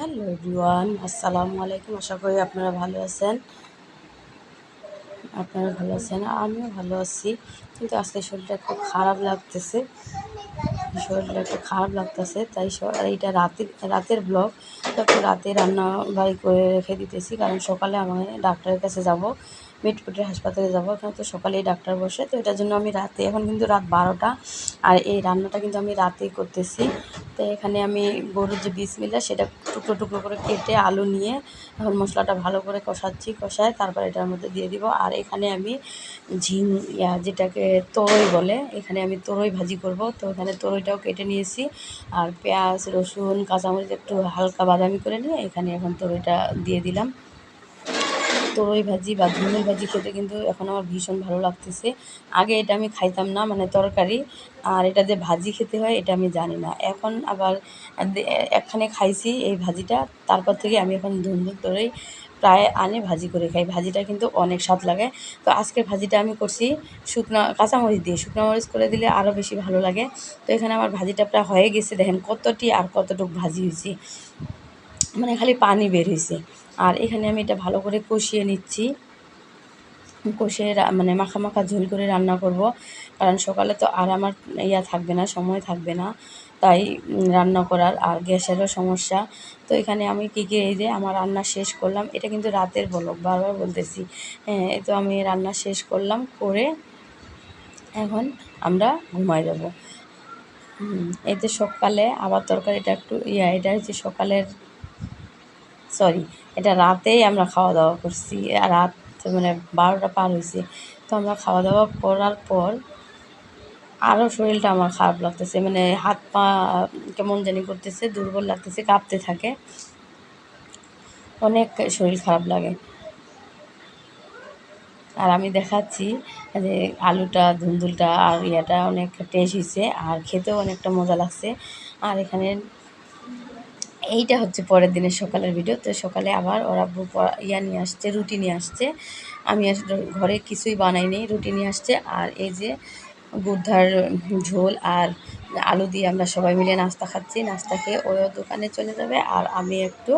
Hello everyone, আসসালামু আলাইকুম। আশা করি আপনারা ভালো আছেন। আপনারা ভালো আছেন, আমিও ভালো আছি। কিন্তু আজকে শরীরটা একটু খারাপ লাগতেছে। শরীরটা একটু খারাপ লাগতেছে, তাই এইটা রাতের রাতের ব্লগ তো রাতে রান্না বাড়ি করে রেখে দিতেছি, কারণ সকালে আমাকে ডাক্তারের কাছে যাব। মিটকুটের হাসপাতালে যাব এখানে তো সকালেই ডাক্তার বসে, তো এটার জন্য আমি রাতে, এখন কিন্তু রাত বারোটা, আর এই রান্নাটা কিন্তু আমি রাতেই করতেছি। তো এখানে আমি গরুর যে বিসমিল্লা, সেটা টুকরো টুকরো করে কেটে আলু নিয়ে এখন মশলাটা ভালো করে কষাচ্ছি, কষায় তারপর এটার মধ্যে দিয়ে দিব। আর এখানে আমি ঝিং ইয়া, যেটাকে তরই বলে, এখানে আমি তরই ভাজি করব। তো এখানে তরইটাও কেটে নিয়েছি, আর পেঁয়াজ, রসুন, কাঁচামরিচ একটু হালকা বাদামি করে নিয়ে এখানে এখন তরইটা দিয়ে দিলাম। তরই ভাজি বা ধুনুর ভাজি খেতে কিন্তু এখন আমার ভীষণ ভালো লাগতেছে। আগে এটা আমি খাইতাম না মানে তরকারি। আর এটা যে ভাজি খেতে হয়, এটা আমি জানি না। এখন আবার একখানে খাইছি এই ভাজিটা, তারপর থেকে আমি এখন ধুন্দুর তরই প্রায় আনে ভাজি করে খাই। ভাজিটা কিন্তু অনেক স্বাদ লাগে। তো আজকের ভাজিটা আমি করছি শুকনা কাঁচামরিচ দিয়ে। শুকনো মরিচ করে দিলে আরও বেশি ভালো লাগে। তো এখানে আমার ভাজিটা প্রায় হয়ে গেছে। দেখেন কতটি আর কতটুকু ভাজি হয়েছে। মানে খালি পানি বের হয়েছে। আর এখানে আমি এটা ভালো করে কষিয়ে নিচ্ছি। কষিয়ে মানে মাখা মাখা ঝোল করে রান্না করব। কারণ সকালে তো আর আমার ইয়া থাকবে না, সময় থাকবে না। তাই রান্না করার আর গ্যাসেরও সমস্যা। তো এখানে আমি কী কী এই যে আমার রান্না শেষ করলাম, এটা কিন্তু রাতের বলক, বারবার বলতেছি। হ্যাঁ তো আমি রান্না শেষ করলাম, করে এখন আমরা ঘুমাই যাব। এতে সকালে আবার তরকারিটা একটু, ইয়া, এটা হচ্ছে সকালের সরি এটা রাতেই আমরা খাওয়া দাওয়া করছি। রাত মানে বারোটা পার হয়েছে তো আমরা খাওয়া দাওয়া করার পর আরও শরীরটা আমার খারাপ লাগতেছে। মানে হাত পা কেমন জানি করতেছে, দুর্বল লাগতেছে, কাঁপতে থাকে। অনেক শরীর খারাপ লাগে। আর আমি দেখাচ্ছি যে আলুটা, ধুন্দুলটা, আর ইয়াটা অনেক টেস্ট হয়েছে আর খেতেও অনেকটা মজা লাগছে। আর এখানে এইটা হচ্ছে পরের দিনের সকালের ভিডিও তো সকালে আবার ওরা ইয়া নিয়ে আসছে, রুটি নিয়ে আসছে। আমি ঘরে কিছুই বানাইনি রুটি নিয়ে আসছে। আর এই যে গুদ্ধার ঝোল আর আলু দিয়ে আমরা সবাই মিলে নাস্তা খাচ্ছি। নাস্তা খেয়ে ওও দোকানে চলে যাবে আর আমি একটু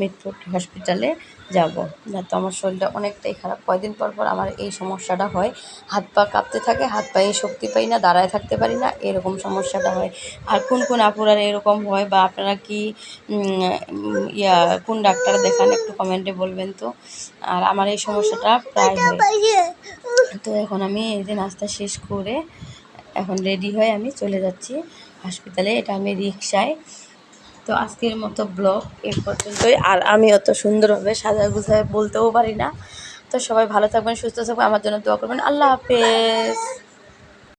মিটফুট হসপিটালে যাব। না তো আমার শরীরটা অনেকটাই খারাপ। কয়দিন পর পর আমার এই সমস্যাটা হয়। হাত পা কাঁপতে থাকে হাত পায়ে শক্তি পাই না দাঁড়ায় থাকতে পারি না এরকম সমস্যাটা হয়। আর কোন কোন আপুরার এরকম হয় বা আপনারা কি ইয়া কোন ডাক্তার দেখান একটু কমেন্টে বলবেন তো। আর আমার এই সমস্যাটা প্রায় হয় তো এখন আমি এই যে নাস্তা শেষ করে এখন রেডি হয়ে আমি চলে যাচ্ছি হাসপাতালে। এটা আমি রিক্সায় তো আজকের মতো ব্লগ এ পর্যন্তই। আর আমি অত সুন্দরভাবে সাজা গুছায় বলতেও পারি না। তো সবাই ভালো থাকবেন, সুস্থ থাকবেন, আমার জন্য দোয়া করবেন। আল্লাহ হাফেজ।